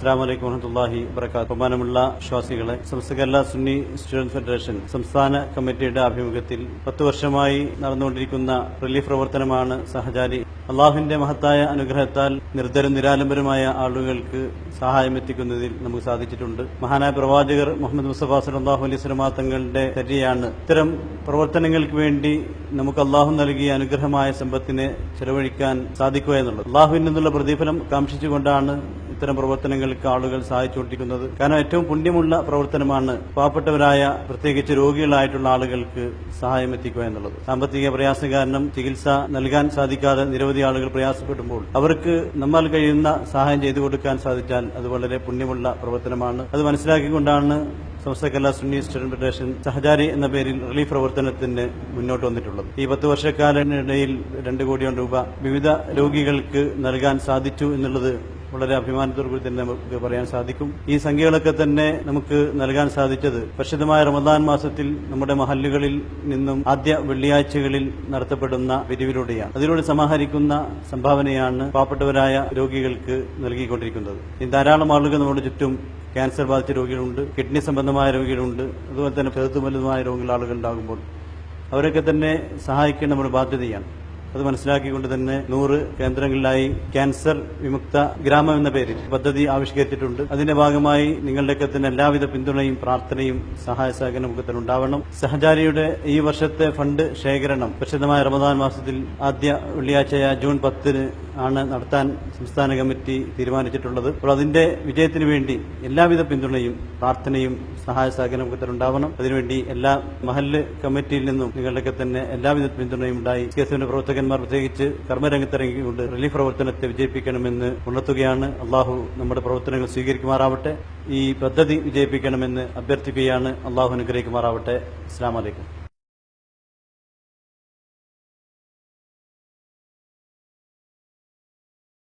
അസ്സാം വലൈക്കും വറഹമത്തല്ലാഹി വബർക്കാത്ത് ബഹുമാനമുള്ള വിശ്വാസികളെ സംസ്ഥ കേരള സുന്നി സ്റ്റുഡന്റ് ഫെഡറേഷൻ സംസ്ഥാന കമ്മിറ്റിയുടെ ആഭിമുഖ്യത്തിൽ പത്ത് വർഷമായി നടന്നുകൊണ്ടിരിക്കുന്ന റിലീഫ് പ്രവർത്തനമാണ് സഹചാരി. അള്ളാഹുവിന്റെ മഹത്തായ അനുഗ്രഹത്താൽ നിർദ്ധരും നിരാലംബരുമായ ആളുകൾക്ക് സഹായം എത്തിക്കുന്നതിൽ നമുക്ക് സാധിച്ചിട്ടുണ്ട്. മഹാനായ പ്രവാചകർ മുഹമ്മദ് മുസ്തഫ സലാഹു അലൈഹി സ്വലമാ തങ്ങളുടെ ചര്യയാണ്. ഇത്തരം പ്രവർത്തനങ്ങൾക്ക് വേണ്ടി നമുക്ക് അള്ളാഹു നൽകിയ അനുഗ്രഹമായ സമ്പത്തിനെ ചെലവഴിക്കാൻ സാധിക്കുക എന്നുള്ളത്. അള്ളാഹുവിൽ നിന്നുള്ള പ്രതിഫലം കാക്ഷിച്ചുകൊണ്ടാണ് ഇത്തരം പ്രവർത്തനങ്ങൾക്ക് ആളുകൾ സഹായിച്ചുകൊണ്ടിരിക്കുന്നത്. കാരണം ഏറ്റവും പുണ്യമുള്ള പ്രവർത്തനമാണ് പാവപ്പെട്ടവരായ പ്രത്യേകിച്ച് രോഗികളായിട്ടുള്ള ആളുകൾക്ക് സഹായം എത്തിക്കുക എന്നുള്ളത്. സാമ്പത്തിക പ്രയാസം കാരണം ചികിത്സ നൽകാൻ സാധിക്കാതെ നിരവധി ആളുകൾ പ്രയാസപ്പെടുമ്പോൾ അവർക്ക് നമ്മാൽ കഴിയുന്ന സഹായം ചെയ്തു കൊടുക്കാൻ സാധിച്ചാൽ അത് വളരെ പുണ്യമുള്ള പ്രവർത്തനമാണ്. അത് മനസ്സിലാക്കിക്കൊണ്ടാണ് സംസ്ഥ കലാ സുന്നി സ്റ്റുഡന്റ് ഫെഡറേഷൻ സഹചാരി എന്ന പേരിൽ റിലീഫ് പ്രവർത്തനത്തിന് മുന്നോട്ട് വന്നിട്ടുള്ളത്. ഈ പത്ത് വർഷക്കാലത്തിനിടയിൽ രണ്ട് കോടിയോളം രൂപ വിവിധ രോഗികൾക്ക് നൽകാൻ സാധിച്ചു എന്നുള്ളത് വളരെ അഭിമാനത്തോടുകൂടി തന്നെ നമുക്ക് പറയാൻ സാധിക്കും. ഈ സംഖ്യകളൊക്കെ തന്നെ നമുക്ക് നൽകാൻ സാധിച്ചത് പ്രസിദ്ധമായ റമദാൻ മാസത്തിൽ നമ്മുടെ മഹല്ലുകളിൽ നിന്നും ആദ്യ വെള്ളിയാഴ്ചകളിൽ നടത്തപ്പെടുന്ന പിരിവിലൂടെയാണ്. അതിലൂടെ സമാഹരിക്കുന്ന സംഭാവനയാണ് പാവപ്പെട്ടവരായ രോഗികൾക്ക് നൽകിക്കൊണ്ടിരിക്കുന്നത്. ഇനി ധാരാളം ആളുകൾ നമ്മുടെ ചുറ്റും ക്യാൻസർ ബാധിച്ച രോഗികളുണ്ട് കിഡ്നി സംബന്ധമായ രോഗികളുണ്ട് അതുപോലെ തന്നെ ചെറുത്തുമല്ലുമായ രോഗികൾ ആളുകൾ ഉണ്ടാകുമ്പോൾ അവരൊക്കെ തന്നെ സഹായിക്കേണ്ട നമ്മുടെ ബാധ്യതയാണ്. അത് മനസ്സിലാക്കിക്കൊണ്ട് തന്നെ നൂറ് കേന്ദ്രങ്ങളിലായി ക്യാൻസർ വിമുക്ത ഗ്രാമം എന്ന പേരിൽ പദ്ധതി ആവിഷ്കരിച്ചിട്ടുണ്ട്. അതിന്റെ ഭാഗമായി നിങ്ങളുടെയൊക്കെ തന്നെ എല്ലാവിധ പിന്തുണയും പ്രാർത്ഥനയും സഹായ സഹകരണം തന്നെ ഉണ്ടാവണം. സഹചാരിയുടെ ഈ വർഷത്തെ ഫണ്ട് ശേഖരണം പ്രസിദ്ധമായ റമദാൻ മാസത്തിൽ ആദ്യ വെള്ളിയാഴ്ചയായ ജൂൺ പത്തിന് ആണ് നടത്താൻ സംസ്ഥാന കമ്മിറ്റി തീരുമാനിച്ചിട്ടുള്ളത്. അപ്പോൾ അതിന്റെ വിജയത്തിന് വേണ്ടി എല്ലാവിധ പിന്തുണയും പ്രാർത്ഥനയും സഹായ സഹകരണം ഒക്കെ ഉണ്ടാവണം. അതിനുവേണ്ടി എല്ലാ മഹല്ല് കമ്മിറ്റിയിൽ നിന്നും നിങ്ങളുടെയൊക്കെ തന്നെ എല്ലാവിധ പിന്തുണയും ഉണ്ടായി. കെ എസ് എഫിന്റെ പ്രവർത്തകന്മാർ പ്രത്യേകിച്ച് കർമ്മരംഗത്തിറങ്ങിക്കൊണ്ട് റിലീഫ് പ്രവർത്തനത്തെ വിജയിപ്പിക്കണമെന്ന് ഉണർത്തുകയാണ്. അള്ളാഹു നമ്മുടെ പ്രവർത്തനങ്ങൾ സ്വീകരിക്കുമാറാവട്ടെ. ഈ പദ്ധതി വിജയിപ്പിക്കണമെന്ന് അഭ്യർത്ഥിക്കുകയാണ്. അള്ളാഹു അനുഗ്രഹിക്കുമാറാവട്ടെ. അസ്സാം വലൈക്കും